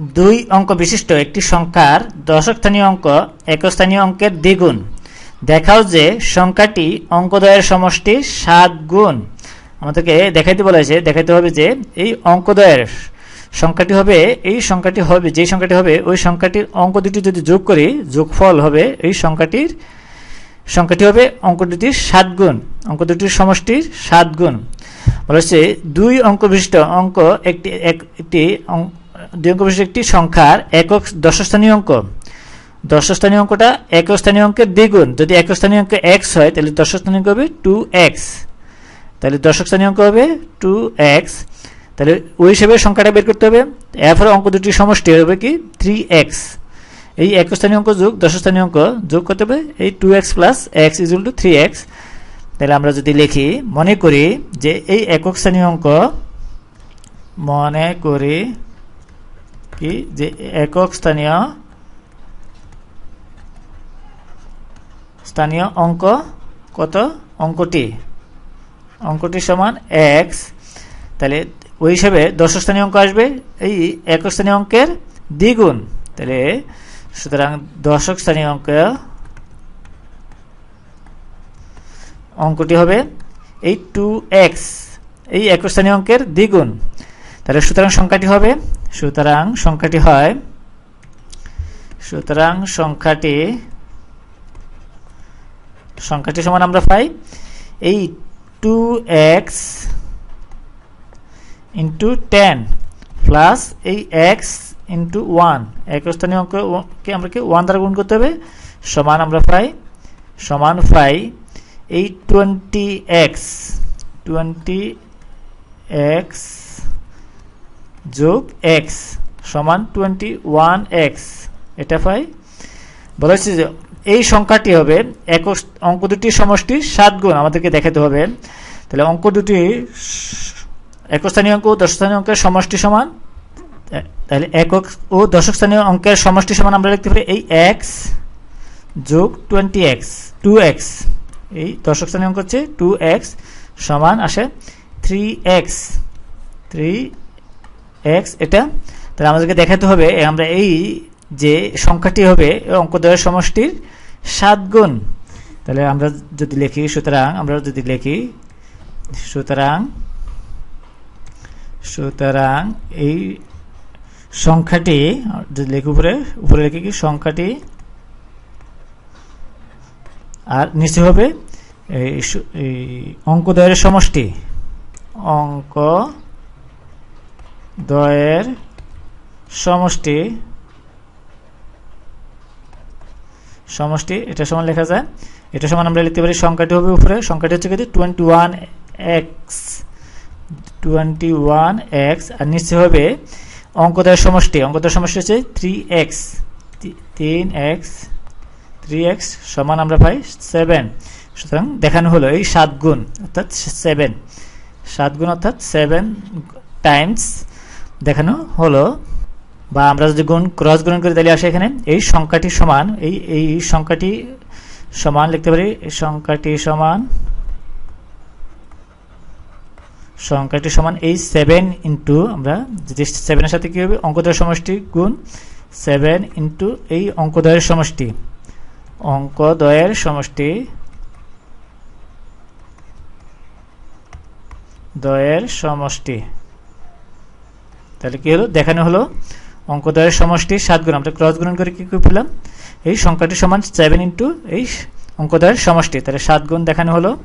দুই অঙ্ক বিশিষ্ট একটি সংখ্যার দশক স্থানীয় অঙ্ক একক স্থানীয় অঙ্কের দ্বিগুণ। দেখাও যে সংখ্যাটি অঙ্কদ্বয়ের সমষ্টি সাত গুণ। আমাদেরকে দেখাইতে বলেছে, দেখাইতে হবে যে এই অঙ্কদ্বয়ের সংখ্যাটি হবে, এই সংখ্যাটি হবে যে সংখ্যাটি হবে, ওই সংখ্যাটির অঙ্ক দুটি যদি যোগ করি, যোগফল হবে এই সংখ্যাটির, সংখ্যাটি হবে অঙ্ক দুটির সাত গুণ, অঙ্ক দুটির সমষ্টির সাত গুণ। বলা হচ্ছে দুই অঙ্ক বিশিষ্ট অঙ্ক একটি, এক- একটি অঙ্ক বিশিষ্ট একটি সংখ্যার একক দশস্থানীয় অঙ্ক। দশস্থানীয় অঙ্কটা একক স্থানীয় অঙ্কের দ্বিগুণ। যদি একক স্থানীয় অঙ্ক এক্স হয়, তাহলে দশস্থানীয় অঙ্ক হবে টু এক্স তাহলে দশক স্থানীয় অঙ্ক হবে টু এক্স তাহলে ওই হিসেবে সংখ্যাটা বের করতে হবে। এরপরে অঙ্ক দুটির সমষ্টি হবে কি? থ্রি এক্স এই একক স্থানীয় অঙ্ক যোগ দশ স্থানীয় অঙ্ক যোগ করতে হবে। এই two x plus x equal to three x তাহলে আমরা যদি লিখি, মনে করি যে এই একক স্থানীয় অঙ্ক, মনে করি কি? যে একক স্থানীয় স্থানীয় অঙ্ক কত? অঙ্কটি। অঙ্কটি সমান এক্স তাহলে ওই হিসাবে দশ স্থানীয় অঙ্ক আসবে। এই একক স্থানীয় অঙ্কের দ্বিগুণ। তাহলে সুতরাং দশক স্থানীয় অঙ্ক অঙ্কটি হবে এই টু এক্স এই একক স্থানীয় অঙ্কের দ্বিগুণ। তাহলে সুতরাং সংখ্যাটি হবে সুতরাং সংখ্যাটি হয়, সুতরাং সংখ্যাটি সংখ্যাটি সমান আমরা পাই এই two x into ten plus এই এক্স ইন্টু ওয়ান একস্থানীয় অঙ্ককে আমরা কি ওয়ান দ্বারা গুণ করতে হবে? সমান আমরা পাই, সমান পাই এই টোয়েন্টি এক্স টোয়েন্টি এক্স যোগ এক্স সমান টোয়েন্টি ওয়ান এক্স এটা পাই। বলা হচ্ছে যে এই সংখ্যাটি হবে একক অঙ্ক দুটির সমষ্টি সাত গুণ। আমাদেরকে দেখাতে হবে। তাহলে অঙ্ক দুটি একক স্থানীয় অঙ্ক ও দশ স্থানীয় অঙ্কের সমষ্টি সমান, তাহলে একক ও দশক স্থানীয় অঙ্কের সমষ্টি সমান আমরা লিখতে পারি এই এক্স যোগ টোয়েন্টি এক্স টু এক্স এই দশক স্থানীয় অঙ্ক হচ্ছে টু এক্স সমান আসে থ্রি এক্স থ্রি এক্স এটা, তাহলে আমাদেরকে দেখাতে হবে আমরা এই যে সংখ্যাটি হবে অঙ্কদ্বয়ের সমষ্টির সাত গুণ। তাহলে আমরা যদি লিখি, সুতরাং, আমরা যদি লিখি, সুতরাং সুতরাং এই সংখ্যাটি, যদি লিখি উপরে উপরে লিখি কি, সংখ্যাটি, আর নিচে হবে, এই অঙ্কদ্বয়ের সমষ্টি। অঙ্ক দ্বয়ের সমষ্টি সমষ্টি, এটা সমান লেখা যায়। এটা সমান আমরা লিখতে পারি সংখ্যাটি হবে উপরে। সংখ্যাটি হচ্ছে কি twenty one x twenty one x আর নিচে হবে অঙ্কদের সমষ্টি। অঙ্কদের সমষ্টি হচ্ছে থ্রি এক্স তিন এক্স থ্রি এক্স সমান আমরা পাই সেভেন সুতরাং দেখানো হলো এই সাত গুণ, অর্থাৎ সেভেন সাত গুণ, অর্থাৎ সেভেন টাইমস দেখানো হলো, বা আমরা যদি গুণ ক্রস গুণ করি তাহলে আসে এখানে, এই সংখ্যাটি সমান, এই এই সংখ্যাটি সমান লিখতে পারি সংখ্যাটি সমান সংখ্যাটি সমান এই সেভেন ইন্টু আমরা যদি সেভেনের সাথে কী হবে, অঙ্কদ্বয়ের সমষ্টি গুণ সেভেন ইন্টু এই অঙ্কদ্বয়ের সমষ্টি অঙ্কদ্বয়ের সমষ্টি, দ্বয়ের সমষ্টি। তাহলে কি হলো? দেখানো হলো অঙ্ক দ্বয়ের সমষ্টি সাত গুণ। আমরা ক্রস গুণন করে কি করে পেলাম? এই সংখ্যাটি সমান সেভেন ইন্টু এই অঙ্ক দ্বয়ের সমষ্টি। তাহলে সাত গুণ দেখানো হলো।